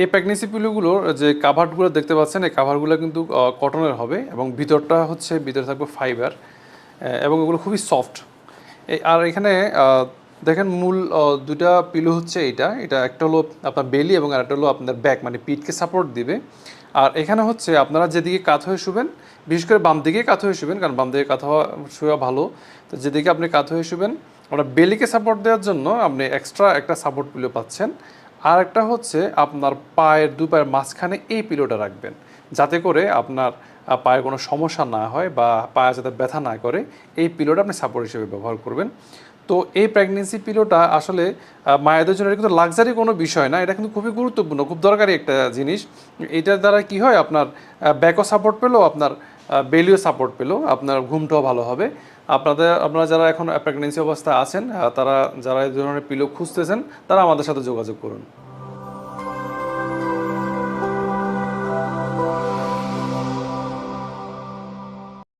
এই প্রেগনেন্সি পিলোগুলোর যে কাভারগুলো দেখতে পাচ্ছেন, এই কাভারগুলো কিন্তু কটনের হবে এবং ভিতরটা হচ্ছে, ভিতরে থাকবে ফাইবার এবং এগুলো খুবই সফট আর এখানে দেখেন মূল দুটা পিলো হচ্ছে এটা এটা একটা হলো আপনার বেলি এবং আরেকটা হলো আপনার ব্যাক মানে পিঠকে সাপোর্ট দিবে। আর এখানে হচ্ছে, আপনারা যেদিকে কাত হয়ে শুবেন, বিশেষ করে বাম দিকে কাত হয়ে শুবেন, কারণ বাম দিকে কাত হওয়া, শুয়া ভালো। তো যেদিকে আপনি কাত হয়ে শুবেন আমরা বেলিকে সাপোর্ট দেওয়ার জন্য আপনি এক্সট্রা একটা সাপোর্ট পিলো পাচ্ছেন। আর একটা হচ্ছে আপনার পায়ের দু পায়ের মাঝখানে এই পিলোটা রাখবেন যাতে করে আপনার আহ, পায়ে কোনো সমস্যা না হয় বা পায়ে যাতে ব্যথা না করে এই পিলোটা আপনি সাপোর্ট হিসেবে ব্যবহার করবেন। তো এই প্রেগনেন্সি পিলোটা আসলে মায়েদের জন্য এটা কিন্তু লাক্সারি কোনো বিষয় না এটা কিন্তু খুবই গুরুত্বপূর্ণ খুব দরকারি একটা জিনিস। এটার দ্বারা কি হয় আপনার ব্যাকও সাপোর্ট পেল আপনার বেলিও সাপোর্ট পেল। আপনার ঘুমটাও ভালো হবে। আপনাদের, আপনারা যারা এখন প্রেগনেন্সি অবস্থায় আছেন তারা, যারা এই ধরনের পিলো খুঁজতেছেন, তারা আমাদের সাথে যোগাযোগ করুন।